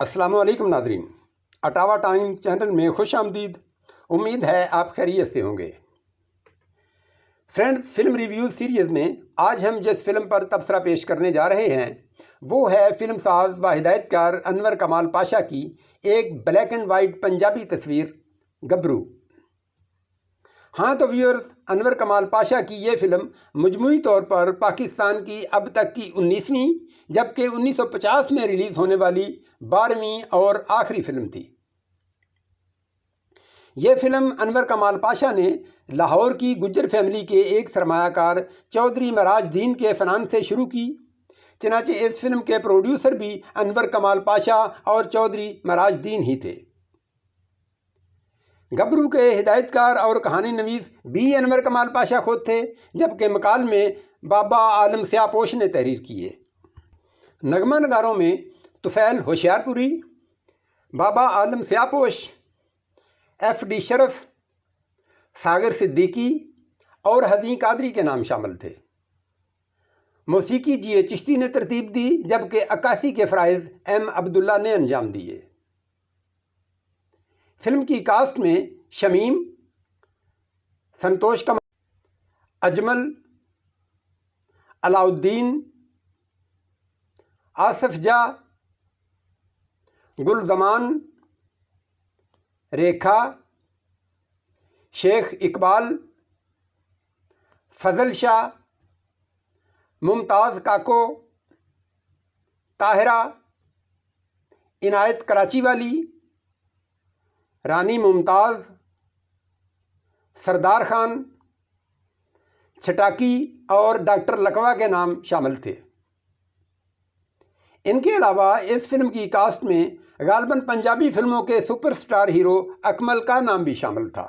السلام علیکم ناظرین۔ اٹاوا ٹائم چینل میں خوش آمدید۔ امید ہے آپ خیریت سے ہوں گے۔ فرینڈز، فلم ریویو سیریز میں آج ہم جس فلم پر تبصرہ پیش کرنے جا رہے ہیں، وہ ہے فلم ساز و ہدایت کار انور کمال پاشا کی ایک بلیک اینڈ وائٹ پنجابی تصویر، گبرو۔ ہاں تو ویورز، انور کمال پاشا کی یہ فلم مجموعی طور پر پاکستان کی اب تک کی انیسویں جبکہ انیس سو پچاس میں ریلیز ہونے والی بارہویں اور آخری فلم تھی۔ یہ فلم انور کمال پاشا نے لاہور کی گجر فیملی کے ایک سرمایہ کار چودھری مراج دین کے فنان سے شروع کی۔ چنانچہ اس فلم کے پروڈیوسر بھی انور کمال پاشا اور چودھری مراج دین ہی تھے۔ گبرو کے ہدایت کار اور کہانی نویس بی انور کمال پاشا خود تھے، جبکہ مکال میں بابا عالم سیاہ پوش نے تحریر کیے نغمہ نگاروں میں طفیل Hoshiarpuri Baba Alam Siyah Posh F D Sharaf, Sagar Siddiqui اور حدین قادری کے نام شامل تھے۔ موسیقی جی اے چشتی نے ترتیب دی جبکہ اکاسی کے فرائض ایم عبداللہ نے انجام دیے۔ فلم کی کاسٹ میں شمیم، سنتوش کمار، اجمل علاؤدین آصف جا گل زمان ریکھا، شیخ اقبال، فضل شاہ، ممتاز کاکو، طاہرہ، عنایت کراچی والی، رانی ممتاز، سردار خان، چھٹاکی اور ڈاکٹر لکوا کے نام شامل تھے۔ ان کے علاوہ اس فلم کی کاسٹ میں غالباً پنجابی فلموں کے سپر سٹار ہیرو اکمل کا نام بھی شامل تھا۔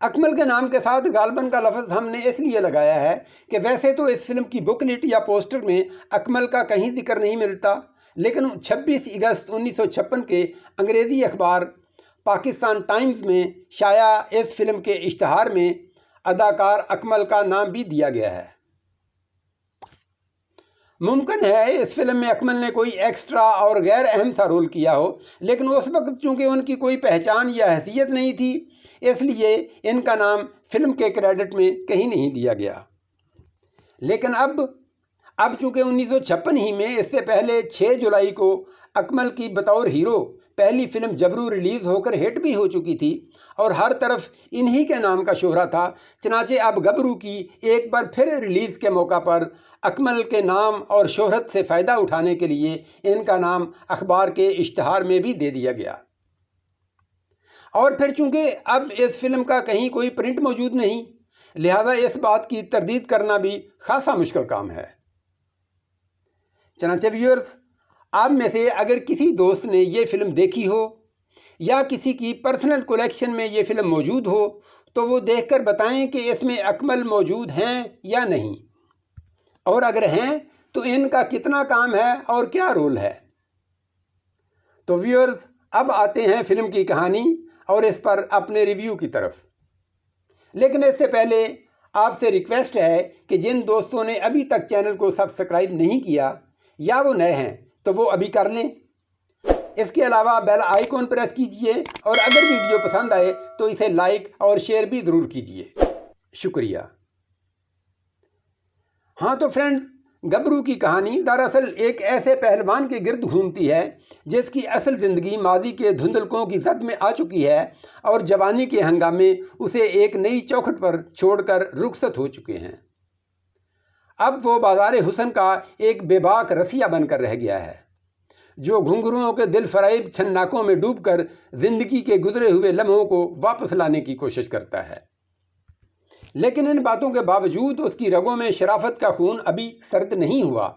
اکمل کے نام کے ساتھ غالباً کا لفظ ہم نے اس لیے لگایا ہے کہ ویسے تو اس فلم کی بک لیٹ یا پوسٹر میں اکمل کا کہیں ذکر نہیں ملتا، لیکن چھبیس اگست انیس سو چھپن کے انگریزی اخبار پاکستان ٹائمز میں شائع اس فلم کے اشتہار میں اداکار اکمل کا نام بھی دیا گیا ہے۔ ممکن ہے اس فلم میں اکمل نے کوئی ایکسٹرا اور غیر اہم سا رول کیا ہو، لیکن اس وقت چونکہ ان کی کوئی پہچان یا حیثیت نہیں تھی، اس لیے ان کا نام فلم کے کریڈٹ میں کہیں نہیں دیا گیا۔ لیکن اب اب چونکہ انیس سو چھپن ہی میں اس سے پہلے چھ جولائی کو اکمل کی بطور ہیرو پہلی فلم جبرو ریلیز ہو کر ہٹ بھی ہو چکی تھی اور ہر طرف انہی کے نام کا شہرہ تھا، چنانچہ اب گبرو کی ایک بار پھر ریلیز کے موقع پر اکمل کے نام اور شہرت سے فائدہ اٹھانے کے لیے ان کا نام اخبار کے اشتہار میں بھی دے دیا گیا۔ اور پھر چونکہ اب اس فلم کا کہیں کوئی پرنٹ موجود نہیں، لہذا اس بات کی تردید کرنا بھی خاصا مشکل کام ہے۔ چنانچہ ویورز آپ میں سے اگر کسی دوست نے یہ فلم دیکھی ہو یا کسی کی پرسنل کولیکشن میں یہ فلم موجود ہو، تو وہ دیکھ کر بتائیں کہ اس میں اکمل موجود ہیں یا نہیں۔ اور اگر ہیں، تو ان کا کتنا کام ہے اور کیا رول ہے۔ تو ویورز اب آتے ہیں فلم کی کہانی اور اس پر اپنے ریویو کی طرف۔ لیکن اس سے پہلے آپ سے ریکویسٹ ہے کہ جن دوستوں نے ابھی تک چینل کو سبسکرائب نہیں کیا یا وہ نئے ہیں، تو وہ ابھی کر لیں۔ اس کے علاوہ بیل آئیکن پریس کیجیے، اور اگر ویڈیو پسند آئے تو اسے لائک اور شیئر بھی ضرور کیجیے۔ شکریہ۔ ہاں تو فرینڈ گبرو کی کہانی دراصل ایک ایسے پہلوان کے گرد گھومتی ہے، جس کی اصل زندگی ماضی کے دھندلکوں کی زد میں آ چکی ہے، اور جوانی کے ہنگامے اسے ایک نئی چوکھٹ پر چھوڑ کر رخصت ہو چکے ہیں۔ اب وہ بازار حسن کا ایک بے باک رسیہ بن کر رہ گیا ہے۔ جو گھنگروؤں کے دل فریب چھناکوں میں ڈوب کر زندگی کے گزرے ہوئے لمحوں کو واپس لانے کی کوشش کرتا ہے۔ لیکن ان باتوں کے باوجود اس کی رگوں میں شرافت کا خون ابھی سرد نہیں ہوا۔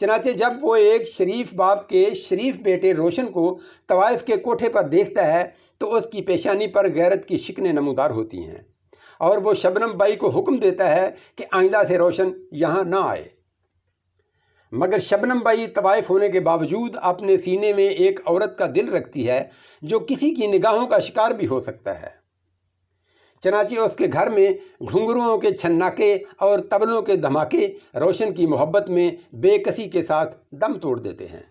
چنانچہ جب وہ ایک شریف باپ کے شریف بیٹے روشن کو طوائف کے کوٹھے پر دیکھتا ہے تو اس کی پیشانی پر غیرت کی شکنیں نمودار ہوتی ہیں۔ اور وہ شبنم بائی کو حکم دیتا ہے کہ آئندہ سے روشن یہاں نہ آئے۔ مگر شبنم بائی طوائف ہونے کے باوجود اپنے سینے میں ایک عورت کا دل رکھتی ہے جو کسی کی نگاہوں کا شکار بھی ہو سکتا ہے۔ چنانچہ اس کے گھر میں گھنگروؤں کے چھناکے اور تبلوں کے دھماکے روشن کی محبت میں بے کسی کے ساتھ دم توڑ دیتے ہیں۔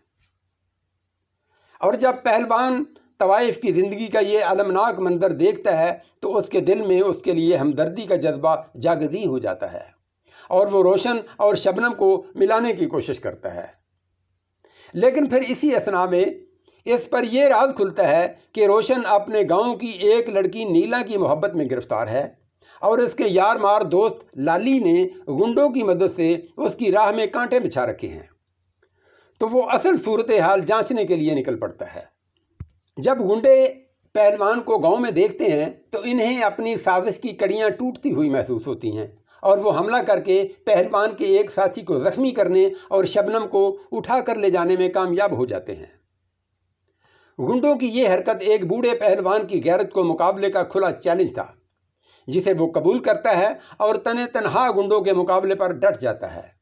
اور جب پہلوان طوائف کی زندگی کا یہ علمناک منظر دیکھتا ہے تو اس کے دل میں اس کے لیے ہمدردی کا جذبہ جاگزی ہو جاتا ہے اور وہ روشن اور شبنم کو ملانے کی کوشش کرتا ہے۔ لیکن پھر اسی اسنا میں اس پر یہ راز کھلتا ہے کہ روشن اپنے گاؤں کی ایک لڑکی نیلا کی محبت میں گرفتار ہے اور اس کے یار مار دوست لالی نے گنڈوں کی مدد سے اس کی راہ میں کانٹے بچھا رکھے ہیں۔ تو وہ اصل صورتحال جانچنے کے لیے نکل پڑتا ہے۔ جب گنڈے پہلوان کو گاؤں میں دیکھتے ہیں تو انہیں اپنی سازش کی کڑیاں ٹوٹتی ہوئی محسوس ہوتی ہیں اور وہ حملہ کر کے پہلوان کے ایک ساتھی کو زخمی کرنے اور شبنم کو اٹھا کر لے جانے میں کامیاب ہو جاتے ہیں۔ گنڈوں کی یہ حرکت ایک بوڑھے پہلوان کی غیرت کو مقابلے کا کھلا چیلنج تھا، جسے وہ قبول کرتا ہے اور تن تنہا گنڈوں کے مقابلے پر ڈٹ جاتا ہے۔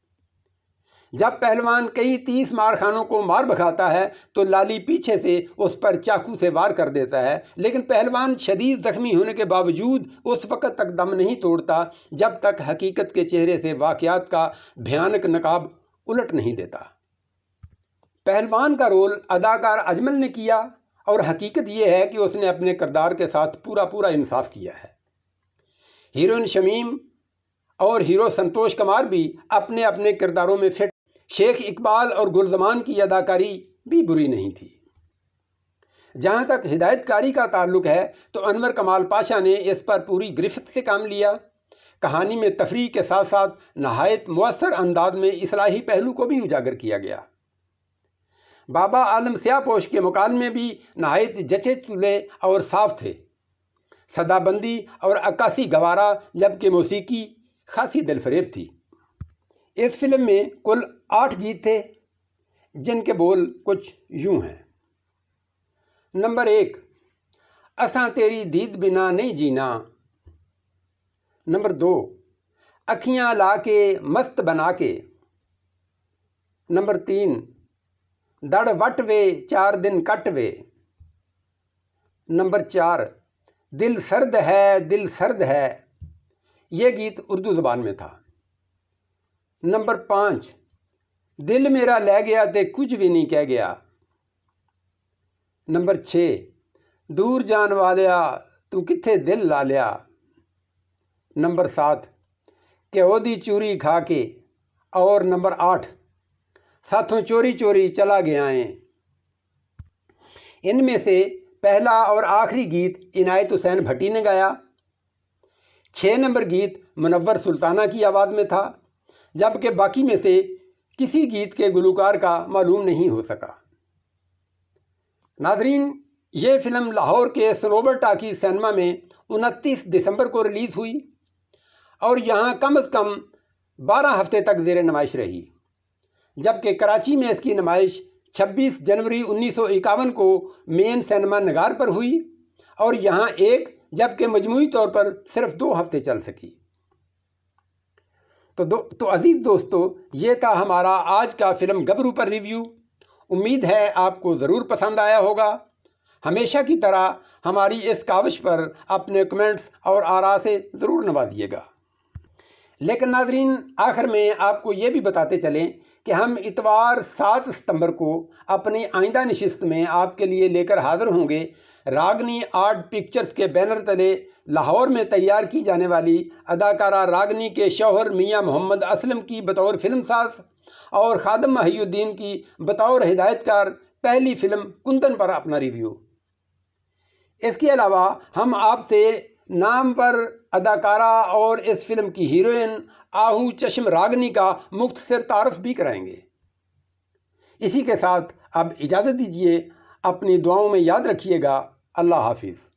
جب پہلوان کئی تیس مار خانوں کو مار بکھاتا ہے، تو لالی پیچھے سے اس پر چاقو سے وار کر دیتا ہے۔ لیکن پہلوان شدید زخمی ہونے کے باوجود اس وقت تک دم نہیں توڑتا جب تک حقیقت کے چہرے سے واقعات کا بھیانک نقاب الٹ نہیں دیتا۔ پہلوان کا رول اداکار اجمل نے کیا اور حقیقت یہ ہے کہ اس نے اپنے کردار کے ساتھ پورا پورا انصاف کیا ہے۔ ہیروئن شمیم اور ہیرو سنتوش کمار بھی اپنے اپنے کرداروں میں فٹ شیخ اقبال اور گلزمان کی اداکاری بھی بری نہیں تھی۔ جہاں تک ہدایت کاری کا تعلق ہے، تو انور کمال پاشا نے اس پر پوری گرفت سے کام لیا۔ کہانی میں تفریح کے ساتھ ساتھ نہایت مؤثر انداز میں اصلاحی پہلو کو بھی اجاگر کیا گیا۔ بابا عالم سیاہ پوش کے مکالمے بھی نہایت جچے چولے اور صاف تھے۔ صدا بندی اور عکاسی گوارا جبکہ موسیقی خاصی دل فریب تھی۔ اس فلم میں کل آٹھ گیت تھے جن کے بول کچھ یوں ہیں۔ نمبر ایک، اساں تیری دید بنا نہیں جینا۔ نمبر دو، اکھیاں لا کے مست بنا کے۔ نمبر تین، دڑ وٹ وے، چار دن کٹ وے۔ نمبر چار، دل سرد ہے، دل سرد ہے۔ یہ گیت اردو زبان میں تھا۔ نمبر پانچ دل میرا لے گیا تے کچھ بھی نہیں کہہ گیا نمبر چھ دور جان والیا تو کتھے دل لا لیا نمبر سات کہ دی چوری کھا کے اور نمبر آٹھ ساتھوں چوری چوری چلا گیا ہیں ان میں سے پہلا اور آخری گیت عنایت حسین بھٹی نے گایا چھ نمبر گیت منور سلطانہ کی آواز میں تھا جبکہ باقی میں سے کسی گیت کے گلوکار کا معلوم نہیں ہو سکا۔ ناظرین، یہ فلم لاہور کے سروبر ٹاکی سینما میں انتیس دسمبر کو ریلیز ہوئی اور یہاں کم از کم بارہ ہفتے تک زیر نمائش رہی، جبکہ کراچی میں اس کی نمائش چھبیس جنوری انیس سو اکاون کو مین سینما نگار پر ہوئی اور یہاں ایک جبکہ مجموعی طور پر صرف دو ہفتے چل سکی۔ تو دو تو عزیز دوستو، یہ تھا ہمارا آج کا فلم گبرو پر ریویو۔ امید ہے آپ کو ضرور پسند آیا ہوگا۔ ہمیشہ کی طرح ہماری اس کاوش پر اپنے کمنٹس اور آرا سے ضرور نوازیے گا۔ لیکن ناظرین، آخر میں آپ کو یہ بھی بتاتے چلیں کہ ہم اتوار سات ستمبر کو اپنی آئندہ نشست میں آپ کے لیے لے کر حاضر ہوں گے۔ راگنی آرٹ پکچرز کے بینر تلے لاہور میں تیار کی جانے والی اداکارہ راگنی کے شوہر میاں محمد اسلم کی بطور فلم ساز اور خادم محی الدین کی بطور ہدایت کار پہلی فلم کندن پر اپنا ریویو۔ اس کے علاوہ ہم آپ سے نام پر اداکارہ اور اس فلم کی ہیروئن آہو چشم راگنی کا مختصر تعارف بھی کرائیں گے۔ اسی کے ساتھ اب اجازت دیجیے اپنی دعاؤں میں یاد رکھیے گا۔ اللہ حافظ۔